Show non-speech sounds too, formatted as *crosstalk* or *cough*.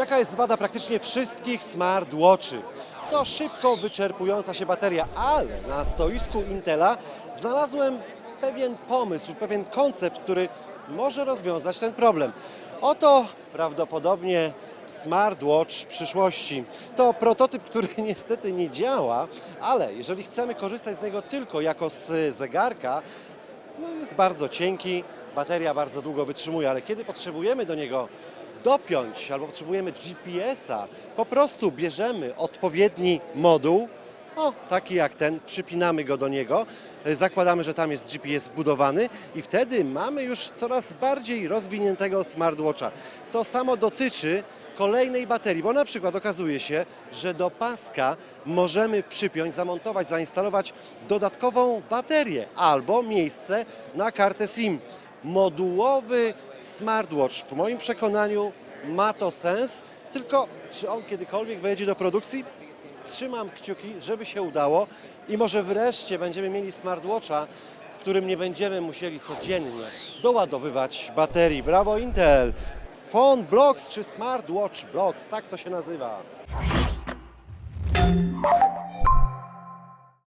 Jaka jest wada praktycznie wszystkich smartwatchy? To szybko wyczerpująca się bateria, ale na stoisku Intela znalazłem pewien pomysł, pewien koncept, który może rozwiązać ten problem. Oto prawdopodobnie smartwatch przyszłości. To prototyp, który *laughs* niestety nie działa, ale jeżeli chcemy korzystać z niego tylko jako z zegarka, no jest bardzo cienki, bateria bardzo długo wytrzymuje, ale kiedy potrzebujemy do niego dopiąć albo potrzebujemy GPS-a, po prostu bierzemy odpowiedni moduł, o, taki jak ten, przypinamy go do niego, e, zakładamy, że tam jest GPS wbudowany i wtedy mamy już coraz bardziej rozwiniętego smartwatcha. To samo dotyczy kolejnej baterii, bo na przykład okazuje się, że do paska możemy przypiąć, zamontować, zainstalować dodatkową baterię albo miejsce na kartę SIM. Modułowy smartwatch w moim przekonaniu ma to sens, tylko czy on kiedykolwiek wejdzie do produkcji? Trzymam kciuki, żeby się udało i może wreszcie będziemy mieli smartwatcha, w którym nie będziemy musieli codziennie doładowywać baterii. Brawo Intel! Phone Blocks czy Smartwatch Blocks, tak to się nazywa.